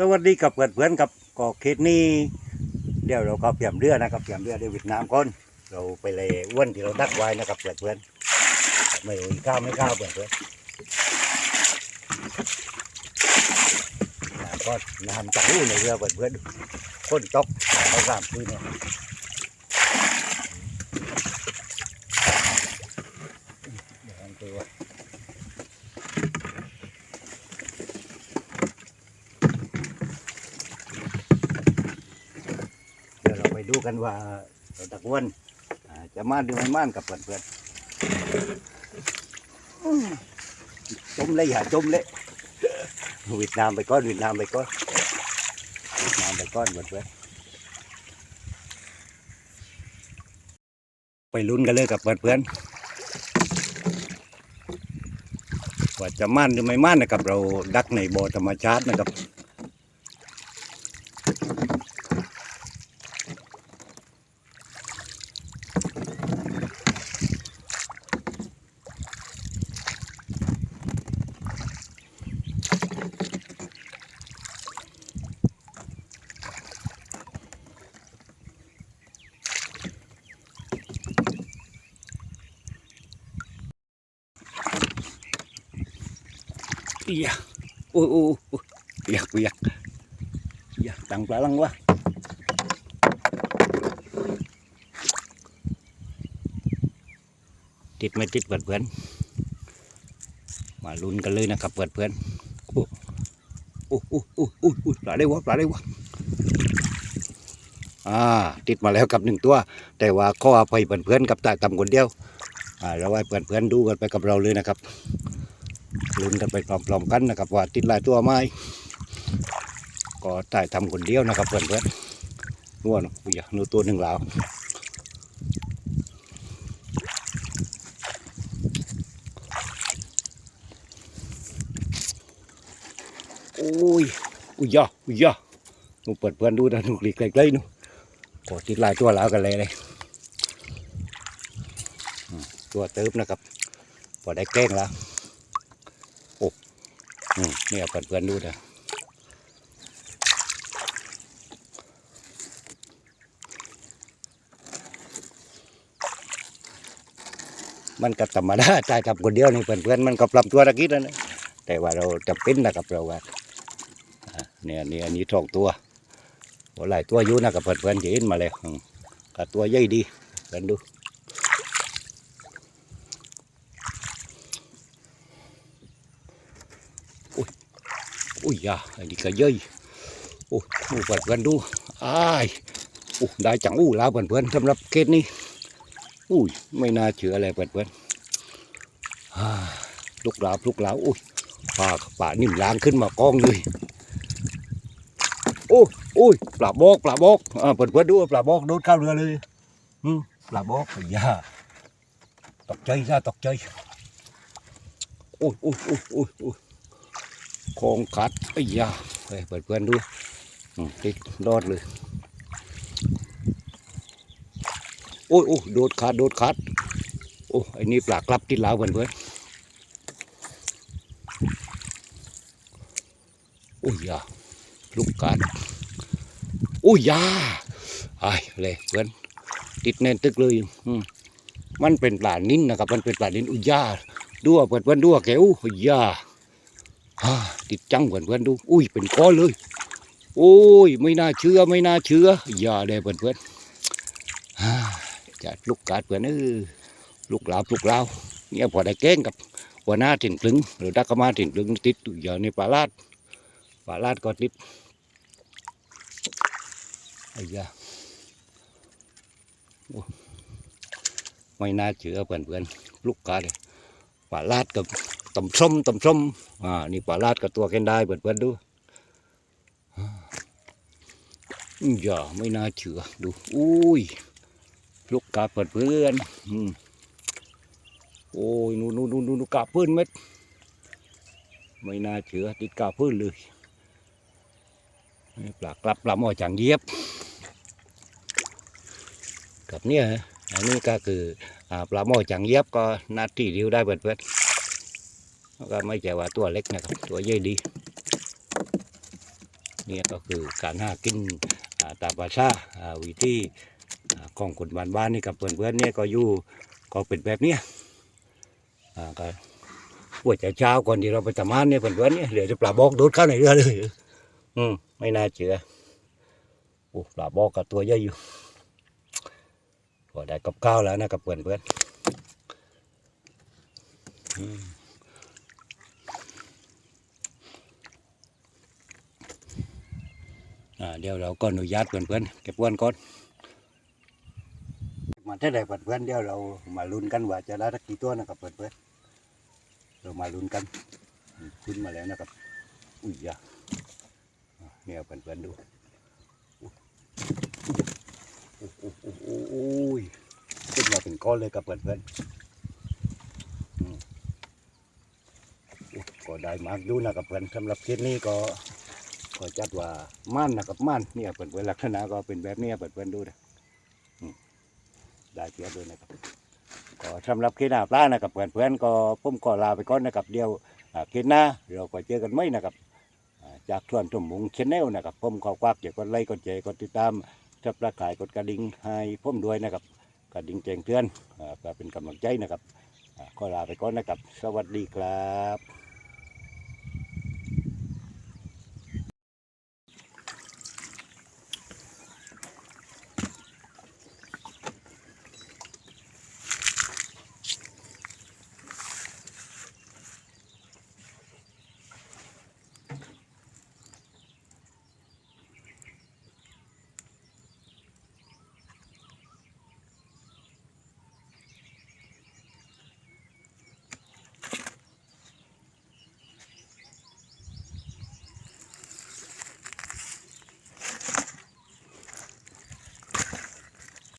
สวัสดีกับเพื่อนเพื่อนกับก็เขตนี้เดี๋ยวเราก็เปลี่ยนเรือนะครับเปลี่ยนเรือเดวิดน้ำก่อนเราไปเลยอ้วนที่เราดักไว้นะครับเพื่อนเพื่อนไม่ข้าวไม่ข้าวเพื่อนเพื่อนน้ำก็น้ำจังอู้ในเรือเพื่อนเพื่อนคนตกเขาสามคืนเนี่ยเดี๋ยวอันตัว เดูกันว่าตะกวนจะมาหรือไม่ม่านกับเพื่อนๆอืมจมเลยอย่าจมเลยเวียดนามไปก้อนเวียดนามไปก้อนเวียดนามไปก้อนเพื่อนๆไปลุ้นกันเลยกับเพื่อนๆว่าจะม่านหรือไม่ม่านนะครับ เราดักในบ่อธรรมชาตินะครับ Iya. Uh, uh, uh. Iya, kuyak. Iya, tang pelalang wah. Tít ไม่ติดเพื่อนเพื่อนมาลุ้นกันเลยนะครับเพื่อนเพื่อนโอ้โอ้โอ้โอ้โอ้โอ้ปลาได้วะปลาได้วะอ่าติดมาแล้วกับหนึ่งตัว แต่ว่าข้ออภัยเพื่อนเพื่อนกับตาต่ำคนเดียวอ่าเราให้เพื่อนเพื่อนดูกันไปกับเราเลยนะครับ ลุ้นกันไปพร้อมๆกันนะครับ ว่าติดลายตัวไหมก็ได้ทำคนเดียวนะครับเพื่อนเพื่อนนัวนะอุ้ยนูตัวหนึ่งแล้วโอ้ยอุ้ยยะอุ้ยยะหนูเปิดเพื่อนดูนะหนูกลีกไกลๆนูก็ติดลายตัวแล้วกันเลยเลยตัวเติบนะครับพอได้แกล้งแล้ว เนี่ยเพื่อนๆดูนะมันก็ธรรมดาใจกับคนเดียวนี่เพื่อนๆมันก็ปรับตัวตะกี้แล้วนะแต่ว่าเราจะเป็นนะครับเราว่าอะเนี่ยนี่อันนี้ทองตัวหลายตัวอยู่นะกับเพื่อนๆจะเห็นมาแล้วอืมก็ตัวใหญ่ดีเพื่อนดู อุ้ยยาอันนี้ก็เยอยโอ้ดูเพื่อนดูอ้ายโอ้ได้จังอู้แล้วเพื่อนสำหรับเคสนี้อุ้ยไม่น่าเชื่ออะไรเพื่อนๆอ่าลูกหลาลูกหลาอุ้ยปลาปลานิ่มล้างขึ้นมากองเลยโอ้โอ้ยปลาบอกปลาบอกอ่าเพื่อนๆดูปลาบอกโดดเข้าวเรือเลยอืมปลาบอกอย่าตกใจซะตกใจโอ้ยโอ้ยโอ้ยโอ้ย โอ้ยคงกัดไอ้ยาเฮ้ยเพื่อนดูติดรอดเลยโอ้ยโอ้ยโดดขาดโดดขาดโอ้ไอ้นี่ปลากลับติดลาวเพื่อนเพื่อนโอ้ยยาลูกกัดโอ้ยยาไอ้เลยเพื่อนติดแน่นตึกเลยอืมมันเป็นปลานิ้นนะครับ มันเป็นปลานิ้นอุยาดูอะเพื่อนเพื่อนดูอะแกอุยยาฮ่า ติดจังเพื่อนเพื่อนดู อุ้ยเป็นก้อนเลย โอ้ย ไม่น่าเชื่อไม่น่าเชื่อ อย่าเลยเพื่อนเพื่อนจะลูกกาดเพื่อนเออลูกลาวลูกลาเนี่ยพอได้แก้งกับหัวหน้าถิ่นกลึงหรือดักกมาถิ่นกลึงติดอยู่อย่าในปลาลาดปลาลาดก็ติดไอ้ยาโอ้ไม่น่าเชื่อเพื่อนเพื่อนลูกกาดปลาลาดกับ ต่ำส้มต่ำส้มอ่านี่ปลาลาดกับตัวแคนได้เพื่อนเพื่อนดูอ่าอย่าไม่น่าเชื่อดูอุ้ยลูกกาเปิดเพื่อนอืมโอ้ยนู่นนู่นนู่นนู่นกาพื้นเม็ดไม่น่าเชื่อติดกาพื้นเลยนี่ปลากลับปลาหม้อจางเย็บกับเนี่ยอันนี้ก็คือปลาหม้อจางเย็บก็หนาที่เดียวได้เพื่อนเพื่อน แล้วก็ไม่ใช่ว่าตัวเล็กนะครับตัวใหญ่ดีนี่ก็คือการหากินตามภาษาวิธีของคนบ้านๆนี่กับเพื่อนๆเนี่ยก็อยู่ก็เป็นแบบเนี้ยอ่าก็หัวใจเช้าก่อนที่เราไปทำงานเนี่ยเพื่อนๆเนี่ยเดี๋ยวจะปลาบอกโดดเข้าในเรือเลยอืมไม่น่าเชื่อโอ้ปลาบอกกับตัวใหญ่อยู่ก็ได้กับข้าวแล้วนะกับเพื่อนๆอืม อ่า เดี๋ยวเราก็อนุญาตเพื่อนๆเก็บวันก่อนมาเท่าไหร่เพื่อนๆเดี๋ยวเรามาลุ้นกันว่าจะได้สักกี่ตัวนะครับเพื่อนๆเรามาลุ้นกันขึ้นมาแล้วนะครับอุ้ยยาอะเนี่ยเพื่อนๆดูโอ้โหโอ้ยขึ้นมาเป็นก้อนเลยกับเพื่อนๆก็ได้มากดูนะครับเพื่อนสำหรับคลิปนี้ก็ ก็จัดว่าม่านนะครับม่านเนี่ยเปิดเผยลักษณะก็เป็นแบบนี้เปิดเผยดูนะได้เทียบเลยนะครับก็สำหรับเคนาปลานะครับเพื่อนเพื่อนๆก็ผมก็ลาไปก่อนนะครับเดี๋ยวอ่าเคหน้าเราก็เจอกันไหมนะครับจากทวนสมมุงชแนลนะครับผมขอควักเดี๋ยวกดไลค์กดแชร์กดติดตามจับประกายกดกระดิ่งให้ผมด้วยนะครับกระดิ่งแจ้งเตือนเพื่อเป็นกำลังใจนะครับก็ลาไปก่อนนะครับ สวัสดีครับ